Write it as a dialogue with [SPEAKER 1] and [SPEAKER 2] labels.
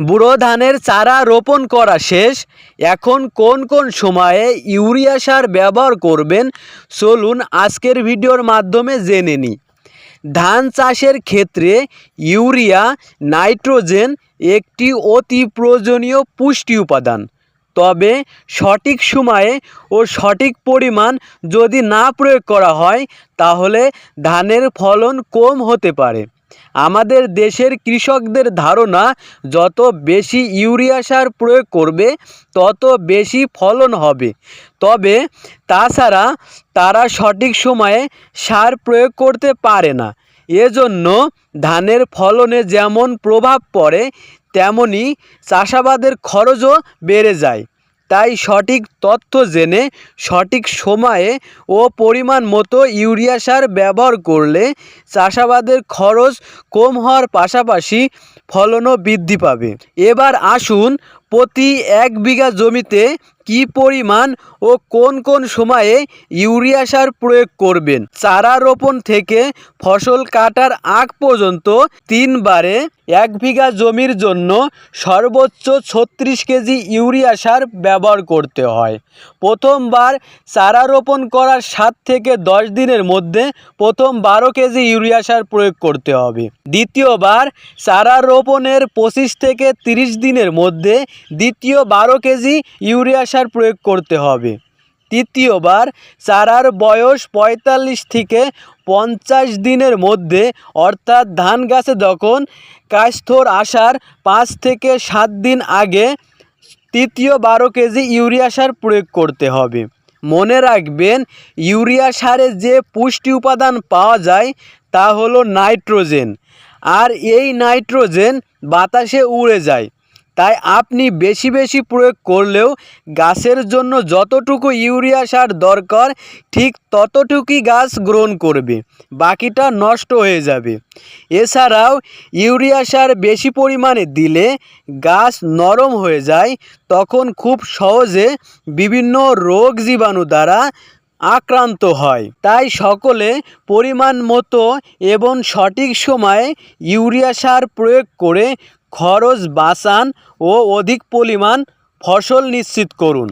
[SPEAKER 1] বুড়ো ধানের চারা রোপণ করা শেষ। এখন কোন কোন সময়ে ইউরিয়া সার ব্যবহার করবেন, চলুন আজকের ভিডিওর মাধ্যমে জেনে নিই। ধান চাষের ক্ষেত্রে ইউরিয়া, নাইট্রোজেন একটি অতি প্রয়োজনীয় পুষ্টি উপাদান। তবে সঠিক সময়ে ও সঠিক পরিমাণ যদি না প্রয়োগ করা হয়, তাহলে ধানের ফলন কম হতে পারে। আমাদের দেশের কৃষকদের ধারণা, যত বেশি ইউরিয়া সার প্রয়োগ করবে, তত বেশি ফলন হবে। তবে তাছাড়া তারা সঠিক সময়ে সার প্রয়োগ করতে পারে না। এজন্য ধানের ফলনে যেমন প্রভাব পড়ে, তেমনি চাষাবাদের খরচও বেড়ে যায়। তাই সঠিক তথ্য জেনে, সঠিক সময়ে ও পরিমাণ মতো ইউরিয়া সার ব্যবহার করলে চাষাবাদের খরচ কম হওয়ার পাশাপাশি ফলনও বৃদ্ধি পাবে। এবার আসুন প্রতি এক বিঘা জমিতে কি পরিমাণ ও কোন কোন সময়ে ইউরিয়া সার প্রয়োগ করবেন? চারা রোপণ থেকে ফসল কাটার আগ পর্যন্ত তিনবারে এক বিঘা জমির জন্য সর্বোচ্চ ছত্রিশ কেজি ইউরিয়া সার ব্যবহার করতে হয়। প্রথমবার চারা রোপণ করার সাত থেকে দশ দিনের মধ্যে প্রথম বারো কেজি ইউরিয়া সার প্রয়োগ করতে হবে। দ্বিতীয়বার চারা রোপণের পঁচিশ থেকে তিরিশ দিনের মধ্যে দ্বিতীয় বারো কেজি ইউরিয়া সার প্রয়োগ করতে হবে। তৃতীয়বার, চারার বয়স পঁয়তাল্লিশ থেকে পঞ্চাশ দিনের মধ্যে, অর্থাৎ ধান গাছে যখন কাস্থর আসার পাঁচ থেকে সাত দিন আগে, তৃতীয় বারো কেজি ইউরিয়া সার প্রয়োগ করতে হবে। মনে রাখবেন, ইউরিয়া সারে যে পুষ্টি উপাদান পাওয়া যায়, তা হলো নাইট্রোজেন। আর এই নাইট্রোজেন বাতাসে উড়ে যায়। তাই আপনি বেশি বেশি প্রয়োগ করলেও গাছের জন্য যতটুকু ইউরিয়া সার দরকার, ঠিক ততটুকুই গাছ গ্রহণ করবে। বাকিটা নষ্ট হয়ে যাবে। এছাড়াও ইউরিয়া সার বেশি পরিমাণে দিলে গাছ নরম হয়ে যায়, তখন খুব সহজে বিভিন্ন রোগ জীবাণু দ্বারা আক্রান্ত হয়। তাই সকলে পরিমাণ মতো এবং সঠিক সময়ে ইউরিয়া সার প্রয়োগ করে খরচ বাঁচান ও অধিক পরিমাণ ফসল নিশ্চিত করুন।